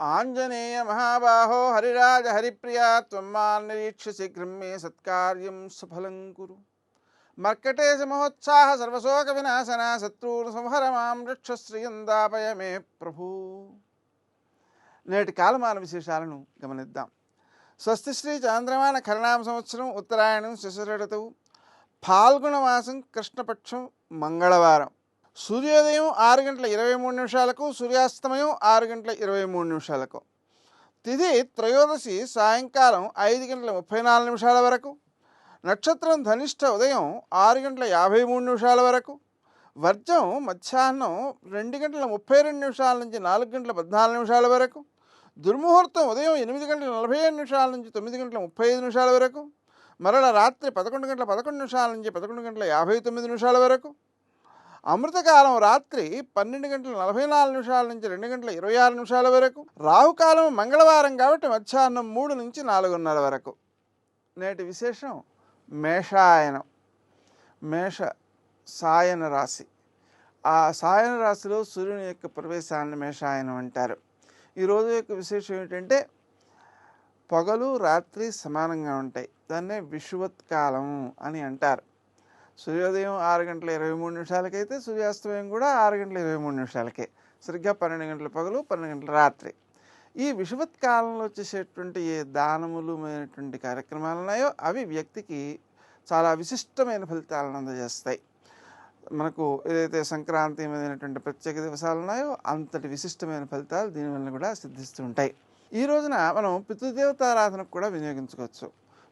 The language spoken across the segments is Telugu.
ఆంజనేయ మహాబాహో హరిరాజ హరిప్రియ త్వమ్మాన్ నిరీక్ష శీఘ్రం మే సత్కార్యం సఫలం కురు. మర్కటేశ మహోత్సాహ సర్వశోక వినాశన శత్రువును సంహర మాం రక్షశ్రియందాపయ మే ప్రభు. నేటి కాలమాన విశేషాలను గమనిద్దాం. స్వస్తి శ్రీ చాంద్రమాన ఖరణామ సంవత్సరం ఉత్తరాయణం శిశిరఋతువు ఫాల్గుణ మాసం కృష్ణపక్షం మంగళవారం. సూర్యోదయం ఆరు గంటల ఇరవై మూడు నిమిషాలకు సూర్యాస్తమయం ఆరు గంటల ఇరవై మూడు నిమిషాలకు. తిథి త్రయోదశి సాయంకాలం ఐదు గంటల ముప్పై నాలుగు నిమిషాల వరకు. నక్షత్రం ధనిష్ట ఉదయం ఆరు గంటల యాభై మూడు నిమిషాల వరకు. వర్జం మధ్యాహ్నం రెండు గంటల ముప్పై రెండు నిమిషాల నుంచి నాలుగు గంటల పద్నాలుగు నిమిషాల వరకు. దుర్ముహూర్తం ఉదయం ఎనిమిది గంటల నలభై ఏడు నిమిషాల నుంచి తొమ్మిది గంటల ముప్పై ఐదు నిమిషాల వరకు. మరల రాత్రి పదకొండు గంటల పదకొండు నిమిషాల నుంచి పదకొండు గంటల యాభై తొమ్మిది నిమిషాల వరకు. అమృతకాలం రాత్రి పన్నెండు గంటల నలభై నాలుగు నిమిషాల నుంచి రెండు గంటల ఇరవై ఆరు నిమిషాల వరకు రాహుకాలం మంగళవారం కాబట్టి మధ్యాహ్నం మూడు నుంచి నాలుగున్నర వరకు. నేటి విశేషం మేషాయనం. మేష సాయన రాశి. ఆ సాయన రాశిలో సూర్యుని యొక్క ప్రవేశాన్ని మేషాయనం అంటారు. ఈరోజు యొక్క విశేషం ఏంటంటే పగలు రాత్రి సమానంగా ఉంటాయి. దాన్నే విషువత్కాలం అని అంటారు. సూర్యోదయం ఆరు గంటల ఇరవై మూడు నిమిషాలకైతే సూర్యాస్తమయం కూడా ఆరు గంటల ఇరవై మూడు నిమిషాలకే. సరిగ్గా పన్నెండు గంటల పగలు పన్నెండు గంటల రాత్రి. ఈ విషువత్ కాలంలో వచ్చేసేటువంటి ఏ దానములు అయినటువంటి కార్యక్రమాలు ఉన్నాయో అవి వ్యక్తికి చాలా విశిష్టమైన ఫలితాలను అందజేస్తాయి. మనకు ఏదైతే సంక్రాంతి మీదైనటువంటి ప్రత్యేక దివసాలు ఉన్నాయో అంతటి విశిష్టమైన ఫలితాలు దీనివల్ల కూడా సిద్ధిస్తూ ఉంటాయి. ఈ రోజున మనం పితృదేవతారాధనకు కూడా వినియోగించుకోవచ్చు.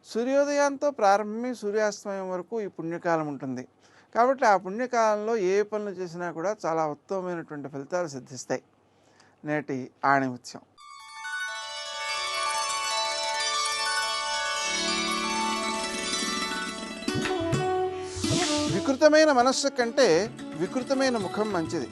సూర్యోదయంతో ప్రారంభమై సూర్యాస్తమయం వరకు ఈ పుణ్యకాలం ఉంటుంది. కాబట్టి ఆ పుణ్యకాలంలో ఏ పనులు చేసినా కూడా చాలా ఉత్తమమైనటువంటి ఫలితాలు సిద్ధిస్తాయి. నేటి ఆణిముత్యం. వికృతమైన మనస్సు కంటే వికృతమైన ముఖం మంచిది.